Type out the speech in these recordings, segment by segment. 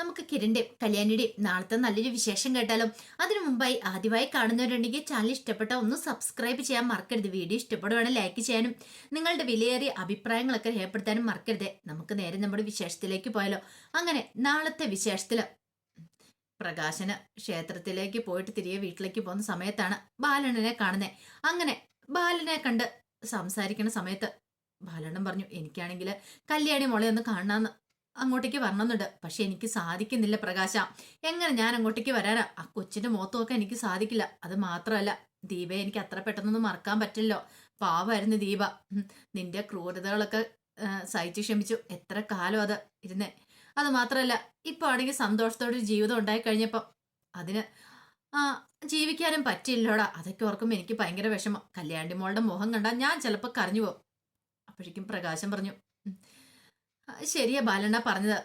നമുക്ക് കിരണിന്റെ കല്യാണിയുടെ നാളത്തെ നല്ലൊരു വിശേഷം കേട്ടാലോ? അതിനു മുമ്പായി ആദ്യമായി കാണുന്നവരുണ്ടെങ്കിൽ ചാനൽ ഇഷ്ടപ്പെട്ട ഒന്ന് സബ്സ്ക്രൈബ് ചെയ്യാൻ മറക്കരുത്. വീഡിയോ ഇഷ്ടപ്പെടുവാണെങ്കിൽ ലൈക്ക് ചെയ്യാനും നിങ്ങളുടെ വിലയേറിയ അഭിപ്രായങ്ങളൊക്കെ രേഖപ്പെടുത്താനും മറക്കരുത്. നമുക്ക് നേരെ നമ്മുടെ വിശേഷത്തിലേക്ക് പോയാലോ? അങ്ങനെ നാളത്തെ വിശേഷത്തിൽ പ്രകാശന് ക്ഷേത്രത്തിലേക്ക് പോയിട്ട് തിരികെ വീട്ടിലേക്ക് പോകുന്ന സമയത്താണ് ബാലണ്ണനെ കാണുന്നത് അങ്ങനെ ബാലനെ കണ്ട് സംസാരിക്കുന്ന സമയത്ത് ബാലണ്ണൻ പറഞ്ഞു എനിക്കാണെങ്കിൽ കല്യാണി മോളെ ഒന്ന് കാണാന്ന് അങ്ങോട്ടേക്ക് വരണമെന്നുണ്ട്. പക്ഷെ എനിക്ക് സാധിക്കുന്നില്ല പ്രകാശ. എങ്ങനെ ഞാൻ അങ്ങോട്ടേക്ക് വരാനാ? ആ കൊച്ചിന്റെ മുഖത്തൊക്കെ എനിക്ക് സാധിക്കില്ല. അത് മാത്രമല്ല ദീപയെ എനിക്ക് അത്ര പെട്ടെന്നൊന്നും മറക്കാൻ പറ്റില്ലോ പാവായിരുന്നു ദീപ. നിന്റെ ക്രൂരതകളൊക്കെ സഹിച്ചു ക്ഷമിച്ചു. എത്ര കാലം അത് ഇരുന്നേ. അത് മാത്രമല്ല ഇപ്പൊ ആണെങ്കിൽ സന്തോഷത്തോടെ ജീവിതം ഉണ്ടായി കഴിഞ്ഞപ്പം അതിന് ജീവിക്കാനും പറ്റില്ലോടാ അതൊക്കെ ഓർക്കുമ്പോൾ എനിക്ക് ഭയങ്കര വിഷമം. കല്യാണ്ടി മോളുടെ മുഖം കണ്ടാൽ ഞാൻ ചിലപ്പോൾ കരഞ്ഞു പോകും. അപ്പോഴേക്കും പ്രകാശം പറഞ്ഞു "ഉം, ആ, ശരിയാ ബാലണ്ണ പറഞ്ഞത്.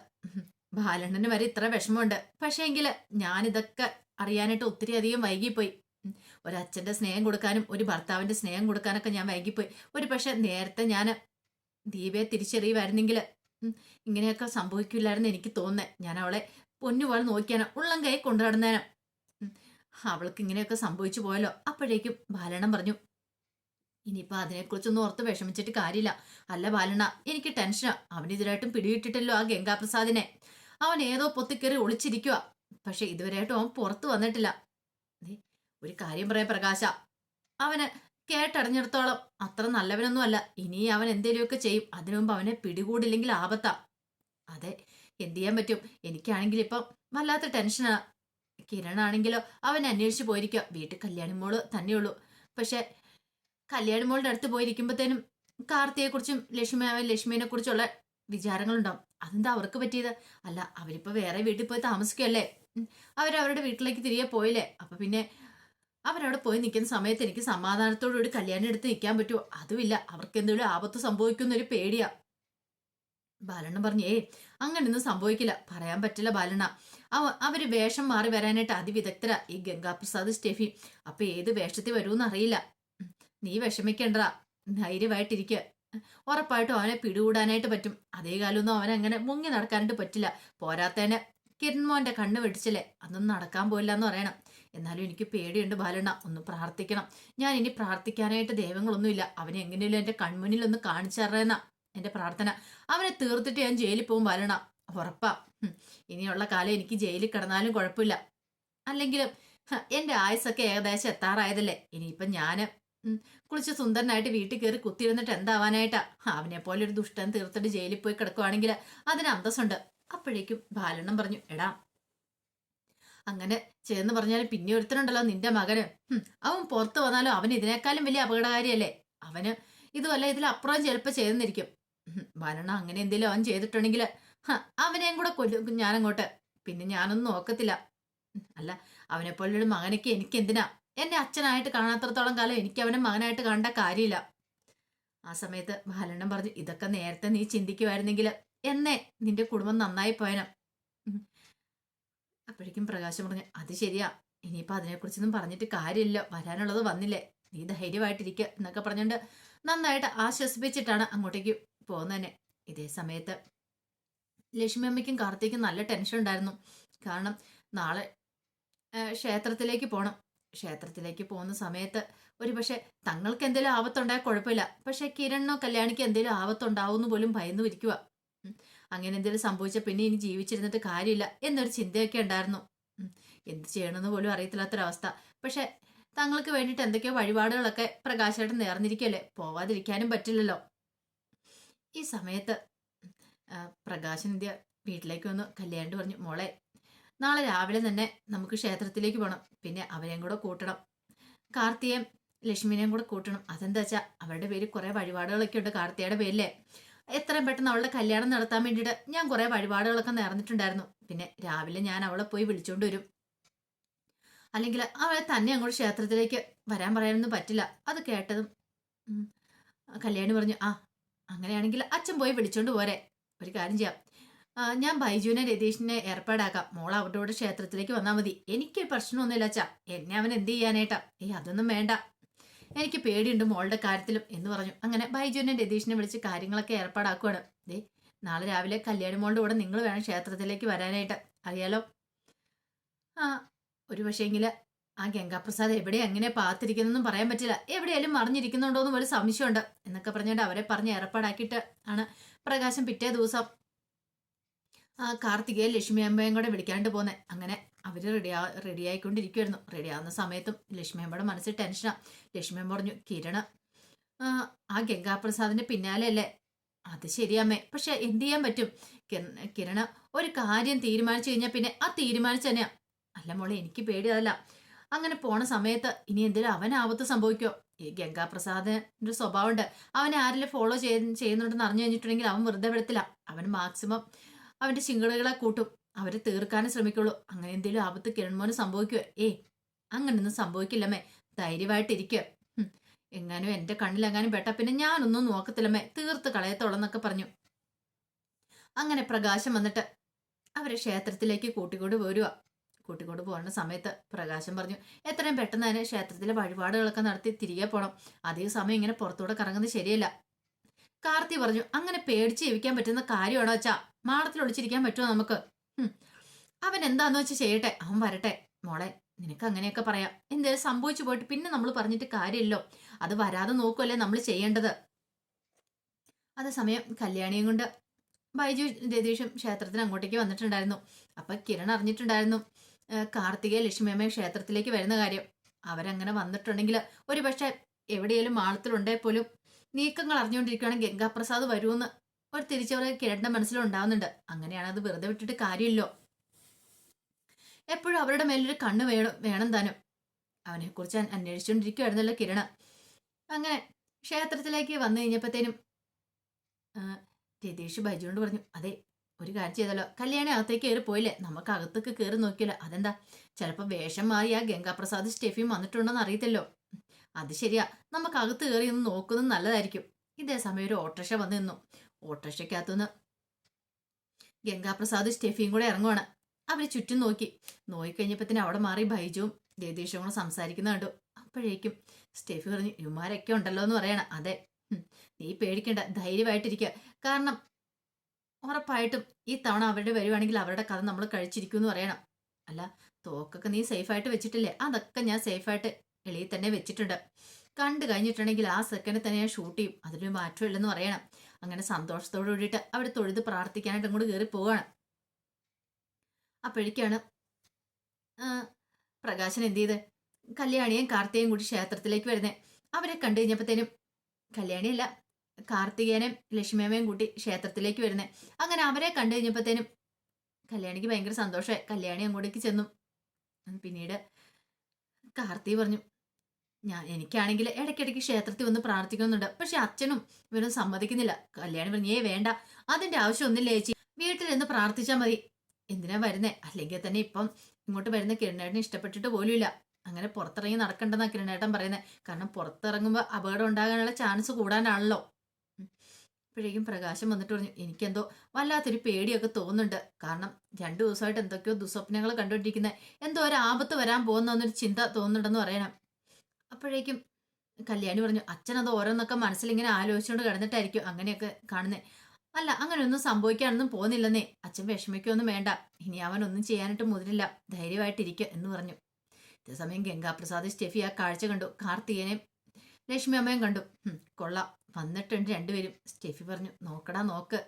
ബാലണ്ണന് വരെ ഇത്ര വിഷമമുണ്ട്. പക്ഷേ എങ്കിൽ ഞാനിതൊക്കെ അറിയാനായിട്ട് ഒത്തിരി അധികം വൈകിപ്പോയി. ഒരു അച്ഛന്റെ സ്നേഹം കൊടുക്കാനും ഒരു ഭർത്താവിന്റെ സ്നേഹം കൊടുക്കാനൊക്കെ ഞാൻ വൈകിപ്പോയി. ഒരു പക്ഷെ നേരത്തെ ഞാൻ ദീപയെ തിരിച്ചറിയുമായിരുന്നെങ്കിൽ ഇങ്ങനെയൊക്കെ സംഭവിക്കില്ലായിരുന്നു എനിക്ക് തോന്നുന്നത് ഞാൻ അവളെ പൊന്നുപോലെ നോക്കിയാനോ ഉള്ളം കൈ കൊണ്ടു അവൾക്ക് ഇങ്ങനെയൊക്കെ സംഭവിച്ചു പോയല്ലോ. അപ്പോഴേക്കും ബാലണ്ണം പറഞ്ഞു ഇനിയിപ്പോ അതിനെക്കുറിച്ചൊന്നും ഓർത്ത് വിഷമിച്ചിട്ട് കാര്യമില്ല. അല്ല ബാലണ്ണ എനിക്ക് ടെൻഷനാ അവനിതിരായിട്ടും പിടിയിട്ടിട്ടല്ലോ ആ ഗംഗാപ്രസാദിനെ. അവൻ ഏതോ പൊത്തിക്കേറി ഒളിച്ചിരിക്കുക പക്ഷെ ഇതുവരെയായിട്ടും അവൻ പുറത്തു വന്നിട്ടില്ല. ഒരു കാര്യം പറയാം പ്രകാശ. അവന് കേട്ടറിഞ്ഞിടത്തോളം അത്ര നല്ലവനൊന്നും അല്ല. ഇനി അവൻ എന്തേലുമൊക്കെ ചെയ്യും. അതിനു മുമ്പ് അവനെ പിടികൂടില്ലെങ്കിൽ ആപത്താ. അതെ എന്ത് ചെയ്യാൻ പറ്റും? എനിക്കാണെങ്കിൽ ഇപ്പം വല്ലാത്ത ടെൻഷനാണ് കിരണാണെങ്കിലോ അവൻ അന്വേഷിച്ച് പോയിരിക്കുക വീട്ടിൽ കല്യാണി മോൾ തന്നെയുള്ളൂ. പക്ഷെ കല്യാണി മോളുടെ അടുത്ത് പോയിരിക്കുമ്പോഴത്തേനും കാർത്തിയെ കുറിച്ചും ലക്ഷ്മി ലക്ഷ്മിനെ കുറിച്ചുള്ള വിചാരങ്ങളുണ്ടാവും. അതെന്താ അവർക്ക് പറ്റിയത്? അല്ല അവരിപ്പോ വേറെ വീട്ടിൽ പോയി താമസിക്കല്ലേ. അവരവരുടെ വീട്ടിലേക്ക് തിരികെ പോയില്ലേ? അപ്പൊ പിന്നെ അവരവിടെ പോയി നിൽക്കുന്ന സമയത്ത് എനിക്ക് സമാധാനത്തോടുകൂടി കല്യാണം എടുത്ത് നിൽക്കാൻ പറ്റുമോ? അതുമില്ല. അവർക്ക് എന്തെങ്കിലും ആപത്ത് സംഭവിക്കുന്ന ഒരു പേടിയാ. ബാലണ്ണ പറഞ്ഞു ഏ അങ്ങനെയൊന്നും സംഭവിക്കില്ല. പറയാൻ പറ്റില്ല ബാലണ്ണ. അവ അവർ വേഷം മാറി വരാനായിട്ട് അതിവിദഗ്ധരാ ഈ ഗംഗാപ്രസാദ് സ്റ്റെഫി. അപ്പൊ ഏത് വേഷത്തിൽ വരുമെന്ന് അറിയില്ല. നീ വിഷമിക്കേണ്ടതാ. ധൈര്യമായിട്ടിരിക്കുക ഉറപ്പായിട്ടും അവനെ പിടികൂടാനായിട്ട് പറ്റും. അതേ കാലമൊന്നും അങ്ങനെ മുങ്ങി നടക്കാനായിട്ട് പറ്റില്ല. പോരാത്തേനെ കിരൺമോന്റെ കണ്ണ് വെടിച്ചില്ലേ? അതൊന്നും നടക്കാൻ പോയില്ല എന്ന് പറയണം. എന്നാലും എനിക്ക് പേടിയുണ്ട് ബാലണ്ണ. ഒന്ന് പ്രാർത്ഥിക്കണം. ഞാൻ ഇനി പ്രാർത്ഥിക്കാനായിട്ട് ദൈവങ്ങളൊന്നുമില്ല അവനെ എങ്ങനെയല്ലോ എന്റെ കൺമുന്നിൽ ഒന്ന് കാണിച്ചു എന്റെ പ്രാർത്ഥന. അവനെ തീർത്തിട്ട് ഞാൻ ജയിലിൽ പോകും ബാലണ്ണ. ഉറപ്പാ. ഇനിയുള്ള കാലം എനിക്ക് ജയിലിൽ കിടന്നാലും കുഴപ്പമില്ല. അല്ലെങ്കിലും എന്റെ ആയുസൊക്കെ ഏകദേശം എത്താറായതല്ലേ? ഇനിയിപ്പം ഉം, കുളിച്ച് സുന്ദരനായിട്ട് വീട്ടിൽ കയറി കുത്തിയിരുന്നിട്ട് എന്താവാനായിട്ടാ? അവനെ പോലെ ഒരു ദുഷ്ടൻ തീർത്തിട്ട് ജയിലിൽ പോയി കിടക്കുവാണെങ്കിൽ അതിന് അന്തസ്സുണ്ട്. അപ്പോഴേക്കും ബാലണ്ണം പറഞ്ഞു എടാ അങ്ങനെ ചേർന്ന് പറഞ്ഞാൽ പിന്നെ ഒരുത്തനുണ്ടല്ലോ നിന്റെ മകന്. അവൻ പുറത്ത് വന്നാലോ അവൻ ഇതിനേക്കാളും വലിയ അപകടകാരിയല്ലേ? അവന് ഇതുമല്ല ഇതിലപ്പുറം ചിലപ്പോൾ ചെയ്തെന്നിരിക്കും ബാലണ്ണ അങ്ങനെ എന്തെങ്കിലും അവൻ ചെയ്തിട്ടുണ്ടെങ്കിൽ അവനെയും കൂടെ കൊല്ലും ഞാനങ്ങോട്ട്. പിന്നെ ഞാനൊന്നും നോക്കത്തില്ല. അല്ല അവനെപ്പോലൊരു മകനൊക്കെ എനിക്ക് എന്തിനാ? എന്നെ അച്ഛനായിട്ട് കാണാത്രത്തോളം കാലം എനിക്ക് അവനെ മകനായിട്ട് കാണേണ്ട കാര്യമില്ല. ആ സമയത്ത് ബാലണ്ണം പറഞ്ഞു ഇതൊക്കെ നേരത്തെ നീ ചിന്തിക്കുമായിരുന്നെങ്കിൽ എന്നേ നിന്റെ കുടുംബം നന്നായി പോയനം. അപ്പോഴേക്കും പ്രകാശം പറഞ്ഞു അത് ശരിയാ. ഇനിയിപ്പോൾ അതിനെക്കുറിച്ചൊന്നും പറഞ്ഞിട്ട് കാര്യമില്ല. വരാനുള്ളത് വന്നില്ലേ. നീ ധൈര്യമായിട്ടിരിക്കുക എന്നൊക്കെ പറഞ്ഞുകൊണ്ട് നന്നായിട്ട് ആശ്വസിപ്പിച്ചിട്ടാണ് അങ്ങോട്ടേക്ക് പോകുന്നതന്നെ ഇതേ സമയത്ത് ലക്ഷ്മി അമ്മയ്ക്കും കാർത്തിക്കും നല്ല ടെൻഷൻ ഉണ്ടായിരുന്നു കാരണം നാളെ ക്ഷേത്രത്തിലേക്ക് പോകണം ക്ഷേത്രത്തിലേക്ക് പോകുന്ന സമയത്ത് ഒരു പക്ഷെ തങ്ങൾക്ക് എന്തെങ്കിലും ആപത്തുണ്ടായാൽ കുഴപ്പമില്ല. പക്ഷെ കിരണിനോ കല്യാണിക്ക് എന്തെങ്കിലും ആപത്തുണ്ടാവുമെന്ന് പോലും ഭയന്നു ഇരിക്കുക അങ്ങനെ എന്തെങ്കിലും സംഭവിച്ച പിന്നെ ഇനി ജീവിച്ചിരുന്നിട്ട് കാര്യമില്ല എന്നൊരു ചിന്തയൊക്കെ ഉണ്ടായിരുന്നു. എന്ത് ചെയ്യണമെന്ന് പോലും അറിയത്തില്ലാത്തൊരവസ്ഥ. പക്ഷെ തങ്ങൾക്ക് വേണ്ടിയിട്ട് എന്തൊക്കെയോ വഴിപാടുകളൊക്കെ പ്രകാശമായിട്ട് നേർന്നിരിക്കല്ലേ? പോവാതിരിക്കാനും പറ്റില്ലല്ലോ. ഈ സമയത്ത് പ്രകാശൻ ഇന്ത്യ വീട്ടിലേക്ക് വന്നു. കല്യാണ്ട് പറഞ്ഞു മോളെ നാളെ രാവിലെ തന്നെ നമുക്ക് ക്ഷേത്രത്തിലേക്ക് പോകണം പിന്നെ അവരെയും കൂടെ കൂട്ടണം. കാർത്തിയേയും ലക്ഷ്മിനെയും കൂടെ കൂട്ടണം. അതെന്താ വെച്ചാൽ അവരുടെ പേര് കുറേ വഴിപാടുകളൊക്കെ ഉണ്ട് കാർത്തിയുടെ പേരിലെ. എത്രയും പെട്ടെന്ന് അവളുടെ കല്യാണം നടത്താൻ വേണ്ടിയിട്ട് ഞാൻ കുറേ വഴിപാടുകളൊക്കെ നേർന്നിട്ടുണ്ടായിരുന്നു പിന്നെ രാവിലെ ഞാൻ അവളെ പോയി വിളിച്ചോണ്ട് വരും. അല്ലെങ്കിൽ അവളെ തന്നെ അങ്ങോട്ട് ക്ഷേത്രത്തിലേക്ക് വരാൻ പറയാനൊന്നും പറ്റില്ല. അത് കേട്ടതും കല്യാണി പറഞ്ഞു ആ അങ്ങനെയാണെങ്കിൽ അച്ഛൻ പോയി വിളിച്ചോണ്ട് പോരെ. ഒരു കാര്യം ചെയ്യാം. ഞാൻ ബൈജുവിനെ രതീഷിനെ ഏർപ്പാടാക്കാം. മോൾ അവരുടെ ക്ഷേത്രത്തിലേക്ക് വന്നാൽ മതി. എനിക്ക് പ്രശ്നമൊന്നുമില്ല അച്ഛാ. എന്നെ അവൻ എന്ത് ചെയ്യാനേട്ടാ ഏ അതൊന്നും വേണ്ട. എനിക്ക് പേടിയുണ്ട് മോളുടെ കാര്യത്തിലും എന്ന് പറഞ്ഞു. അങ്ങനെ ബൈജുവിനെ രതീഷിനെ വിളിച്ച് കാര്യങ്ങളൊക്കെ ഏർപ്പാടാക്കുവാണ്. ദേ നാളെ രാവിലെ കല്യാണി മോളുടെ കൂടെ നിങ്ങൾ വേണം ക്ഷേത്രത്തിലേക്ക് വരാനായിട്ട്. അറിയാലോ? ആ ഒരു പക്ഷേങ്കിൽ ആ ഗംഗാപ്രസാദ് എവിടെ എങ്ങനെ പാത്തിരിക്കുന്നൊന്നും പറയാൻ പറ്റില്ല. എവിടെയാലും മറിഞ്ഞിരിക്കുന്നുണ്ടോ എന്നും ഒരു സംശയമുണ്ട്. എന്നൊക്കെ പറഞ്ഞുകൊണ്ട് അവരെ പറഞ്ഞ് ഏർപ്പാടാക്കിയിട്ട് ആണ് പ്രകാശം പിറ്റേ ദിവസം കാർത്തികയെ ലക്ഷ്മി അമ്മയും കൂടെ വിളിക്കാണ്ട് പോന്നെ. അങ്ങനെ അവർ റെഡിയാ റെഡി ആയിക്കൊണ്ടിരിക്കുമായിരുന്നു റെഡി ആവുന്ന സമയത്തും ലക്ഷ്മി അമ്മയുടെ മനസ്സിൽ ടെൻഷനാണ് ലക്ഷ്മി അമ്മ പറഞ്ഞു കിരണ് ആ, ഗംഗാപ്രസാദിന്റെ പിന്നാലെ അല്ലേ? അത് ശരിയമ്മേ പക്ഷെ എന്ത് ചെയ്യാൻ പറ്റും? കിരണ് ഒരു കാര്യം തീരുമാനിച്ചു കഴിഞ്ഞാൽ പിന്നെ ആ തീരുമാനിച്ചു തന്നെയാ. അല്ല മോളെ എനിക്ക് പേടി അതല്ല അങ്ങനെ പോണ സമയത്ത് ഇനി എന്തെങ്കിലും അവൻ ആപത്ത് സംഭവിക്കോ? ഈ ഗംഗാപ്രസാദിന്റെ സ്വഭാവമുണ്ട്. അവനെ ആരെങ്കിലും ഫോളോ ചെയ്യുന്നുണ്ടെന്ന് അറിഞ്ഞു കഴിഞ്ഞിട്ടുണ്ടെങ്കിൽ അവൻ വെറുതെ വിടത്തില്ല. അവൻ മാക്സിമം അവന്റെ ചിങ്കിളുകളെ കൂട്ടും. അവരെ തീർക്കാനേ ശ്രമിക്കുള്ളൂ. അങ്ങനെ എന്തെങ്കിലും ആപത്ത് കിരൺമോന് സംഭവിക്കുമോ ഏയ് അങ്ങനൊന്നും സംഭവിക്കില്ലമ്മേ. ധൈര്യമായിട്ടിരിക്കുക എങ്ങാനും എന്റെ കണ്ണിലെങ്ങാനും പെട്ട പിന്നെ ഞാനൊന്നും നോക്കത്തില്ലമ്മേ. തീർത്ത് കളയത്തോളന്നൊക്കെ പറഞ്ഞു. അങ്ങനെ പ്രകാശം വന്നിട്ട് അവരെ ക്ഷേത്രത്തിലേക്ക് കൂട്ടിക്കൊണ്ട് പോരുക കൂട്ടിക്കൊണ്ട് പോകുന്ന സമയത്ത് പ്രകാശം പറഞ്ഞു എത്രയും പെട്ടെന്ന് തന്നെ ക്ഷേത്രത്തിലെ വഴിപാടുകളൊക്കെ നടത്തി തിരികെ പോകണം അധിക സമയം ഇങ്ങനെ പുറത്തൂടെ കറങ്ങുന്നത് ശരിയല്ല. കാർത്തി പറഞ്ഞു അങ്ങനെ പേടിച്ച് ജീവിക്കാൻ പറ്റുന്ന കാര്യമാണോ വെച്ചാ മാടത്തിൽ ഒളിച്ചിരിക്കാൻ പറ്റുമോ നമുക്ക്? അവൻ എന്താന്ന് വെച്ച് ചെയ്യട്ടെ. അവൻ വരട്ടെ. മോളെ നിനക്ക് അങ്ങനെയൊക്കെ പറയാം. എന്തേലും സംഭവിച്ചു പോയിട്ട് പിന്നെ നമ്മൾ പറഞ്ഞിട്ട് കാര്യമില്ലോ അത് വരാതെ നോക്കുമല്ലേ നമ്മൾ ചെയ്യേണ്ടത്. അതേസമയം കല്യാണിയും കൊണ്ട് ബൈജു രതീഷും ക്ഷേത്രത്തിന് അങ്ങോട്ടേക്ക് വന്നിട്ടുണ്ടായിരുന്നു. അപ്പൊ കിരൺ അറിഞ്ഞിട്ടുണ്ടായിരുന്നു കാർത്തികയെ ലക്ഷ്മിയമ്മയെ ക്ഷേത്രത്തിലേക്ക് വരുന്ന കാര്യം. അവരങ്ങനെ വന്നിട്ടുണ്ടെങ്കിൽ ഒരു പക്ഷെ എവിടെയെങ്കിലും മാളത്തിലുണ്ടേ പോലും നീക്കങ്ങൾ അറിഞ്ഞുകൊണ്ടിരിക്കുകയാണെങ്കിൽ ഗംഗാപ്രസാദ് വരുമെന്ന് ഒരു തിരിച്ചവരെ കിരണ്ട മനസ്സിലുണ്ടാവുന്നുണ്ട്. അങ്ങനെയാണ് അത് വെറുതെ വിട്ടിട്ട് കാര്യമില്ലോ. എപ്പോഴും അവരുടെ മേലൊരു കണ്ണ് വേണം വേണം താനും. അവനെ കുറിച്ച് അന്വേഷിച്ചുകൊണ്ടിരിക്കുകയായിരുന്നല്ലോ കിരണ. അങ്ങനെ ക്ഷേത്രത്തിലേക്ക് വന്നു കഴിഞ്ഞപ്പോഴത്തേനും രതീഷ് ബൈജുകൊണ്ട് പറഞ്ഞു അതെ ഒരു കാര്യം ചെയ്തല്ലോ കല്യാണി അകത്തേക്ക് കയറി പോയില്ലേ? നമുക്ക് അകത്തേക്ക് കയറി നോക്കിയല്ലോ അതെന്താ? ചിലപ്പോൾ വേഷം മാറി ആ ഗംഗാപ്രസാദ് സ്റ്റെഫിയും വന്നിട്ടുണ്ടോന്ന് അറിയത്തില്ലോ. അത് ശരിയാ. നമുക്ക് അകത്ത് കയറി ഒന്ന് നോക്കുന്നത് നല്ലതായിരിക്കും. ഇതേ സമയം ഒരു ഓട്ടോറിക്ഷ വന്നു നിന്നു. ഓട്ടോറിക്ഷയ്ക്കകത്തുനിന്ന് ഗംഗാപ്രസാദ് സ്റ്റെഫിയും കൂടെ ഇറങ്ങുവാണ്. അവർ ചുറ്റും നോക്കി. നോക്കിക്കഴിഞ്ഞപ്പത്തിന് അവിടെ മാറി ബൈജുവും രതീഷും കൂടെ സംസാരിക്കുന്ന കണ്ടു. അപ്പോഴേക്കും സ്റ്റെഫി പറഞ്ഞു ഇവന്മാരൊക്കെ ഉണ്ടല്ലോ എന്ന് പറയണം. അതെ. നീ പേടിക്കണ്ട. ധൈര്യമായിട്ടിരിക്കുക കാരണം ഉറപ്പായിട്ടും ഈ തവണ അവരുടെ വരുവാണെങ്കിൽ അവരുടെ കഥ നമ്മൾ കഴിച്ചിരിക്കും എന്ന് പറയണം. അല്ല തോക്കൊക്കെ നീ സേഫായിട്ട് വെച്ചിട്ടില്ലേ? അതൊക്കെ ഞാൻ സേഫായിട്ട് എളിയിൽ തന്നെ വെച്ചിട്ടുണ്ട്. കണ്ടു കഴിഞ്ഞിട്ടുണ്ടെങ്കിൽ ആ സെക്കൻഡ് തന്നെ ഞാൻ ഷൂട്ട് ചെയ്യും. അതിലൊരു മാറ്റമില്ലെന്ന് പറയണം. അങ്ങനെ സന്തോഷത്തോടു കൂടിയിട്ട് അവിടെ തൊഴുത് പ്രാർത്ഥിക്കാനായിട്ട് അങ്ങോട്ട് കയറി പോവാണ്. അപ്പോഴേക്കാണ് പ്രകാശൻ എന്ത് ചെയ്ത്? കല്യാണിയും കാർത്തികയും കൂടി ക്ഷേത്രത്തിലേക്ക് വരുന്നേ. അവരെ കണ്ടു കഴിഞ്ഞപ്പോഴത്തേനും കല്യാണിയല്ല കാർത്തികേനും ലക്ഷ്മിയമ്മയും കൂട്ടി ക്ഷേത്രത്തിലേക്ക് വരുന്നേ. അങ്ങനെ അവരെ കണ്ടു കഴിഞ്ഞപ്പോഴത്തേനും കല്യാണിക്ക് ഭയങ്കര സന്തോഷമായി. കല്യാണി അങ്ങോട്ടേക്ക് ചെന്നു. പിന്നീട് കാർത്തി പറഞ്ഞു ഞാൻ എനിക്കാണെങ്കിൽ ഇടയ്ക്കിടയ്ക്ക് ക്ഷേത്രത്തിൽ വന്ന് പ്രാർത്ഥിക്കുന്നുണ്ട്. പക്ഷെ അച്ഛനും ഇവരും സമ്മതിക്കുന്നില്ല. കല്യാണം പറഞ്ഞേ വേണ്ട. അതിന്റെ ആവശ്യമൊന്നുമില്ല ചേച്ചി. വീട്ടിൽ നിന്ന് പ്രാർത്ഥിച്ചാൽ മതി. എന്തിനാ വരുന്നേ? അല്ലെങ്കിൽ തന്നെ ഇപ്പം ഇങ്ങോട്ട് വരുന്ന കിരണേട്ടനെ ഇഷ്ടപ്പെട്ടിട്ട് പോലുമില്ല അങ്ങനെ പുറത്തിറങ്ങി നടക്കണ്ടെന്നാ കിരണേട്ടൻ പറയുന്നത് കാരണം പുറത്തിറങ്ങുമ്പോൾ അപകടം ഉണ്ടാകാനുള്ള ചാൻസ് കൂടാനാണല്ലോ. ഇപ്പോഴേക്കും പ്രകാശം വന്നിട്ട് പറഞ്ഞു എനിക്കെന്തോ വല്ലാത്തൊരു പേടിയൊക്കെ തോന്നുന്നുണ്ട്. കാരണം രണ്ടു ദിവസമായിട്ട് എന്തൊക്കെയോ ദുസ്വപ്നങ്ങൾ കണ്ടുകൊണ്ടിരിക്കുന്നത് എന്തോ ഒരു ആപത്ത് വരാൻ പോകുന്ന എന്നൊരു ചിന്ത തോന്നുന്നുണ്ടെന്ന് പറയണം. അപ്പോഴേക്കും കല്യാണി പറഞ്ഞു അച്ഛനത് ഓരോന്നൊക്കെ മനസ്സിലിങ്ങനെ ആലോചിച്ചുകൊണ്ട് കിടന്നിട്ടായിരിക്കും അങ്ങനെയൊക്കെ കാണുന്നത് അല്ല അങ്ങനെയൊന്നും സംഭവിക്കാനൊന്നും പോകുന്നില്ലെന്നേ. അച്ഛൻ വിഷമിക്കൊന്നും വേണ്ട. ഇനി അവൻ ഒന്നും ചെയ്യാനായിട്ട് മുതിരില്ല. ധൈര്യമായിട്ടിരിക്കുക എന്ന് പറഞ്ഞു. ഇതേസമയം ഗംഗാപ്രസാദ് സ്റ്റെഫി ആ കാഴ്ച കണ്ടു. കാർത്തികനെയും ലക്ഷ്മി അമ്മയും കണ്ടു. കൊള്ള. വന്നിട്ടുണ്ട് രണ്ടുപേരും സ്റ്റെഫി പറഞ്ഞു. നോക്കടാ നോക്ക്.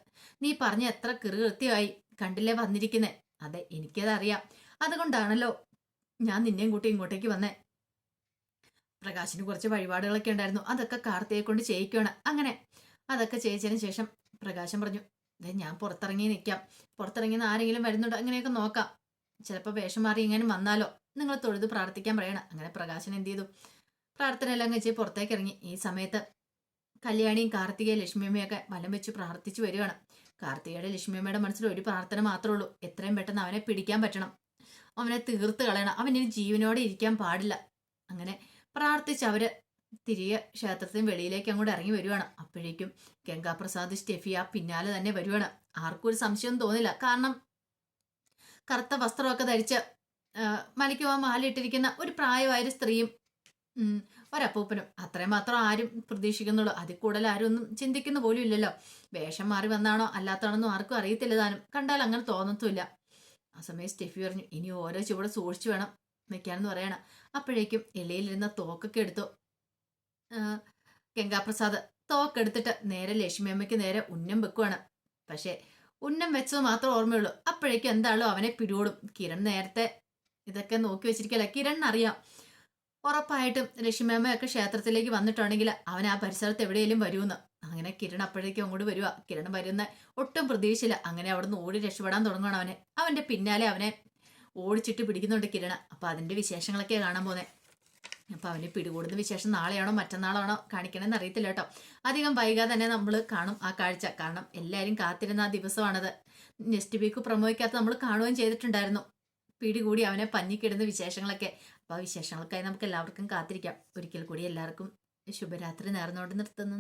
നീ പറഞ്ഞ എത്ര കൃത്യമായി കണ്ടില്ലേ വന്നിരിക്കുന്നേ. അതെ എനിക്കതറിയാം. അതുകൊണ്ടാണല്ലോ ഞാൻ നിന്നെയും കൂട്ടി ഇങ്ങോട്ടേക്ക് വന്നേ. പ്രകാശിന് കുറച്ച് വഴിപാടുകളൊക്കെ ഉണ്ടായിരുന്നു. അതൊക്കെ കാർത്തിയെ കൊണ്ട് ചെയ്യിക്കുകയാണ് അങ്ങനെ അതൊക്കെ ചെയ്യിച്ചതിന് ശേഷം പ്രകാശം പറഞ്ഞു ദേ ഞാൻ പുറത്തിറങ്ങി നിൽക്കാം പുറത്തിറങ്ങി ആരെങ്കിലും വരുന്നുണ്ടോ? അങ്ങനെയൊക്കെ നോക്കാം. ചിലപ്പോൾ വേഷം മാറി ഇങ്ങനെ വന്നാലോ? നിങ്ങൾ തൊഴുത് പ്രാർത്ഥിക്കാൻ പറയണം. അങ്ങനെ പ്രകാശൻ എന്ത് ചെയ്തു? പ്രാർത്ഥന എല്ലാം കഴിച്ച് പുറത്തേക്ക് ഇറങ്ങി. ഈ സമയത്ത് കല്യാണിയും കാർത്തികയും ലക്ഷ്മിയമ്മയൊക്കെ വലം വെച്ച് പ്രാർത്ഥിച്ചു വരികയാണ്. കാർത്തികയുടെ ലക്ഷ്മിയമ്മയുടെ മനസ്സിൽ ഒരു പ്രാർത്ഥന മാത്രമേ ഉള്ളൂ. എത്രയും പെട്ടെന്ന് അവനെ പിടിക്കാൻ പറ്റണം. അവനെ തീർത്ത് കളയണം. അവൻ ഇനി ജീവനോടെ ഇരിക്കാൻ പാടില്ല. അങ്ങനെ പ്രാർത്ഥിച്ച് അവർ തിരികെ ക്ഷേത്രത്തിന് വെളിയിലേക്ക് അങ്ങോട്ട് ഇറങ്ങി വരുവാണ്. അപ്പോഴേക്കും ഗംഗാപ്രസാദ് സ്റ്റെഫിയ പിന്നാലെ തന്നെ വരുവാണ്. ആർക്കും ഒരു സംശയം തോന്നില്ല. കാരണം കറുത്ത വസ്ത്രമൊക്കെ ധരിച്ച് മലയ്ക്കുവാൻ മലയ്ക്ക് പോകാൻ മാലയിട്ടിരിക്കുന്ന ഒരു പ്രായമായ സ്ത്രീയും ഒരപ്പൂപ്പനും അത്രയും മാത്രം ആരും പ്രതീക്ഷിക്കുന്നുള്ളൂ. അതിൽ കൂടുതൽ ആരും ഒന്നും ചിന്തിക്കുന്ന പോലും ഇല്ലല്ലോ. വേഷം മാറി വന്നാണോ അല്ലാത്താണെന്നും ആർക്കും അറിയത്തില്ല താനും. കണ്ടാൽ അങ്ങനെ തോന്നത്തുമില്ല. ആ സമയം സ്റ്റെഫി പറഞ്ഞു ഇനി ഓരോ ചുവട് സൂക്ഷിച്ചു വേണം. വെക്കാനെന്ന് പറയണം. അപ്പോഴേക്കും ഇലയിലിരുന്ന തോക്കൊക്കെ എടുത്തു. ഗംഗാപ്രസാദ് തോക്കെടുത്തിട്ട് നേരെ ലക്ഷ്മി ലക്ഷ്മിയമ്മയ്ക്ക് നേരെ ഉന്നം വെക്കുവാണ്. പക്ഷേ ഉന്നം വെച്ചത് മാത്രം ഓർമ്മയുള്ളൂ. അപ്പോഴേക്കും എന്താണല്ലോ അവനെ പിടികൂടും. കിരൺ നേരത്തെ ഇതൊക്കെ നോക്കി വെച്ചിരിക്കല കിരൺ അറിയാം. ഉറപ്പായിട്ടും ലക്ഷ്മിയമ്മയൊക്കെ ക്ഷേത്രത്തിലേക്ക് വന്നിട്ടുണ്ടെങ്കിൽ അവൻ ആ പരിസരത്ത് എവിടെയെങ്കിലും വരുമെന്ന്. അങ്ങനെ കിരൺ അപ്പോഴേക്കും അങ്ങോട്ട് വരുവാ. കിരൺ വരുന്ന ഒട്ടും പ്രതീക്ഷയില്ല. അങ്ങനെ അവിടെ നിന്ന് ഓടി രക്ഷപ്പെടാൻ തുടങ്ങണം അവനെ. അവന്റെ പിന്നാലെ അവനെ ഓടിച്ചിട്ട് പിടിക്കുന്നുണ്ട് കിരണ അപ്പൊ അതിന്റെ വിശേഷങ്ങളൊക്കെ കാണാൻ പോന്നെ. അപ്പൊ അവന് പിടികൂടുന്ന വിശേഷം നാളെയാണോ മറ്റന്നാളാണോ കാണിക്കണമെന്ന് അറിയത്തില്ല കേട്ടോ. അധികം വൈകാതെ തന്നെ നമ്മൾ കാണും ആ കാഴ്ച. കാരണം എല്ലാവരും കാത്തിരുന്ന ആ ദിവസമാണത്. നെക്സ്റ്റ് വീക്ക് പ്രൊമോയ്ക്കകത്ത് നമ്മൾ കാണുകയും ചെയ്തിട്ടുണ്ടായിരുന്നു. പിടികൂടി അവനെ പഞ്ഞിക്കിടുന്ന വിശേഷങ്ങളൊക്കെ. അപ്പോൾ ആ വിശേഷങ്ങൾക്കായി നമുക്ക് എല്ലാവർക്കും കാത്തിരിക്കാം. ഒരിക്കൽ കൂടി എല്ലാവർക്കും ശുഭരാത്രി നേർന്നുകൊണ്ട് നിർത്തുന്നു.